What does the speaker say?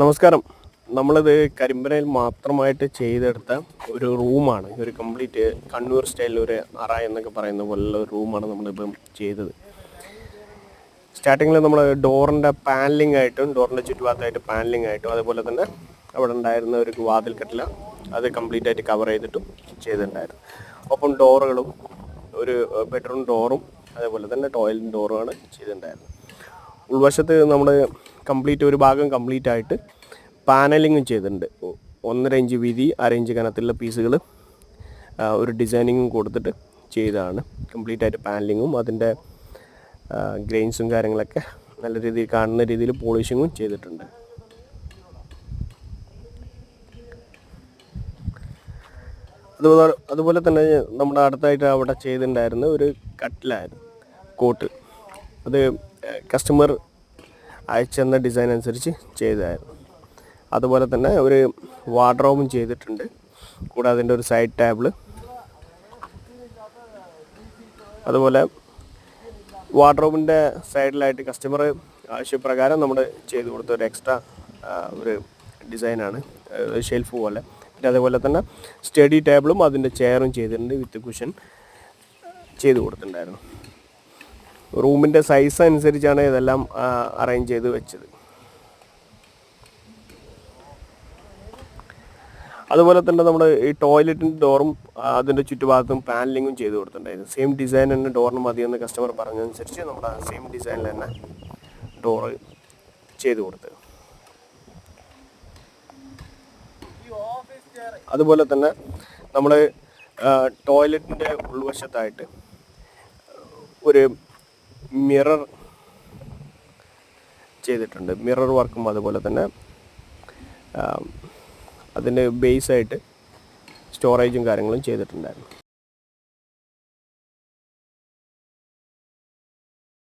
നമസ്കാരം. നമ്മളിത് കരിമ്പനയിൽ മാത്രമായിട്ട് ചെയ്തെടുത്ത ഒരു റൂമാണ്. ഒരു കംപ്ലീറ്റ് കണ്ണൂർ സ്റ്റൈലിൽ ഒരു അറ എന്നൊക്കെ പറയുന്ന പോലുള്ള ഒരു റൂമാണ് നമ്മളിപ്പം ചെയ്തത്. സ്റ്റാർട്ടിങ്ങിൽ നമ്മൾ ഡോറിന്റെ പാനലിംഗ് ആയിട്ടും ഡോറിന്റെ ചുറ്റുഭാഗത്തായിട്ട് പാനലിംഗ് ആയിട്ടും അതുപോലെ തന്നെ അവിടെ ഉണ്ടായിരുന്ന ഒരു വാതിൽ കെട്ടില അത് കംപ്ലീറ്റ് ആയിട്ട് കവർ ചെയ്തിട്ടും ചെയ്തിട്ടുണ്ടായിരുന്നു. ഒപ്പം ഡോറുകളും ഒരു ബെഡ്റൂം ഡോറും അതേപോലെ തന്നെ ടോയ്ലറ്റ് ഡോറുമാണ് ചെയ്തിട്ടുണ്ടായിരുന്നത്. ഉൾവശത്ത് നമ്മൾ കംപ്ലീറ്റ് ഒരു ഭാഗം കംപ്ലീറ്റ് ആയിട്ട് പാനലിങ്ങും ചെയ്തിട്ടുണ്ട്. ഒന്നര ഇഞ്ച് വീതി അര ഇഞ്ച് കനത്തിലുള്ള പീസുകൾ ഒരു ഡിസൈനിങ്ങും കൊടുത്തിട്ട് ചെയ്തതാണ്. കംപ്ലീറ്റ് ആയിട്ട് പാനലിങ്ങും അതിന്റെ ഗ്രെയിൻസും കാര്യങ്ങളൊക്കെ നല്ല രീതിയിൽ കാണുന്ന രീതിയിൽ പോളിഷിങ്ങും ചെയ്തിട്ടുണ്ട്. അതുപോലെ അതുപോലെ തന്നെ നമ്മുടെ അടുത്തായിട്ട് അവിടെ ചെയ്തിട്ടുണ്ടായിരുന്ന ഒരു കട്ടിലായിരുന്നു കോട്ട്. അത് കസ്റ്റമർ അയച്ചെന്ന ഡിസൈൻ അനുസരിച്ച് ചെയ്തതായിരുന്നു അതുപോലെ തന്നെ ഒരു വാർഡ്രോബും ചെയ്തിട്ടുണ്ട്. കൂടാതെ അതിന്റെ ഒരു സൈഡ് ടേബിൾ അതുപോലെ വാർഡ്രോബിന്റെ സൈഡിലായിട്ട് കസ്റ്റമർ ആവശ്യപ്രകാരം നമ്മൾ ചെയ്ത് കൊടുത്ത ഒരു എക്സ്ട്രാ ഒരു ഡിസൈനാണ് ഷെൽഫ് പോലെ. പിന്നെ അതേപോലെ തന്നെ സ്റ്റഡി ടേബിളും അതിന്റെ ചെയറും ചെയ്തിട്ടുണ്ട് വിത്ത് കുഷൻ ചെയ്ത് കൊടുത്തിട്ടുണ്ടായിരുന്നു. റൂമിന്റെ സൈസ് അനുസരിച്ചാണ് ഇതെല്ലാം അറേഞ്ച് ചെയ്ത് വെച്ചത്. അതുപോലെ തന്നെ നമ്മൾ ഈ ടോയ്ലറ്റിന്റെ ഡോറും അതിന്റെ ചുറ്റുഭാഗത്തും പാനലിങ്ങും ചെയ്ത് കൊടുത്തിട്ടുണ്ടായിരുന്നു. സെയിം ഡിസൈൻ തന്നെ ഡോറിന് മതിയെന്ന് കസ്റ്റമർ പറഞ്ഞതനുസരിച്ച് നമ്മൾ ആ സെയിം ഡിസൈനിൽ തന്നെ ഡോറ് ചെയ്ത് കൊടുത്തത്. അതുപോലെ തന്നെ നമ്മൾ ടോയ്ലറ്റിന്റെ ഉൾവശത്തായിട്ട് ഒരു മിറർ ചെയ്തിട്ടുണ്ട്. മിറർ വർക്കും അതുപോലെ തന്നെ അതിന്റെ ബേസായിട്ട് സ്റ്റോറേജും കാര്യങ്ങളും ചെയ്തിട്ടുണ്ടായിരുന്നു.